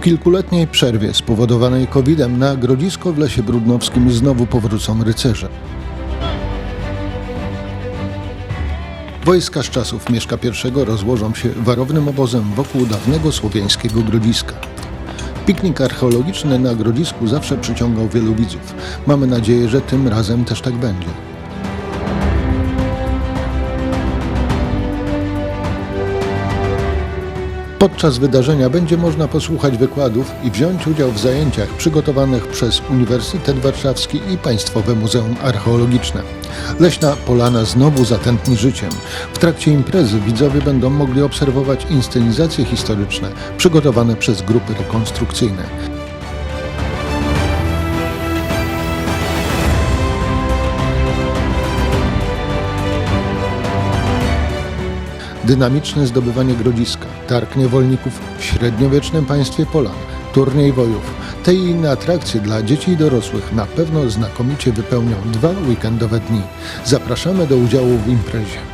kilkuletniej przerwie spowodowanej COVID-em na Grodzisko w Lesie Brudnowskim znowu powrócą rycerze. Wojska z czasów Mieszka I rozłożą się warownym obozem wokół dawnego słowiańskiego Grodziska. Piknik archeologiczny na Grodzisku zawsze przyciągał wielu widzów. Mamy nadzieję, że tym razem też tak będzie. Podczas wydarzenia będzie można posłuchać wykładów i wziąć udział w zajęciach przygotowanych przez Uniwersytet Warszawski i Państwowe Muzeum Archeologiczne. Leśna Polana znowu zatętni życiem. W trakcie imprezy widzowie będą mogli obserwować inscenizacje historyczne przygotowane przez grupy rekonstrukcyjne. Dynamiczne zdobywanie Grodziska, targ niewolników w średniowiecznym państwie Polan, turniej wojów. Te i inne atrakcje dla dzieci i dorosłych na pewno znakomicie wypełnią dwa weekendowe dni. Zapraszamy do udziału w imprezie.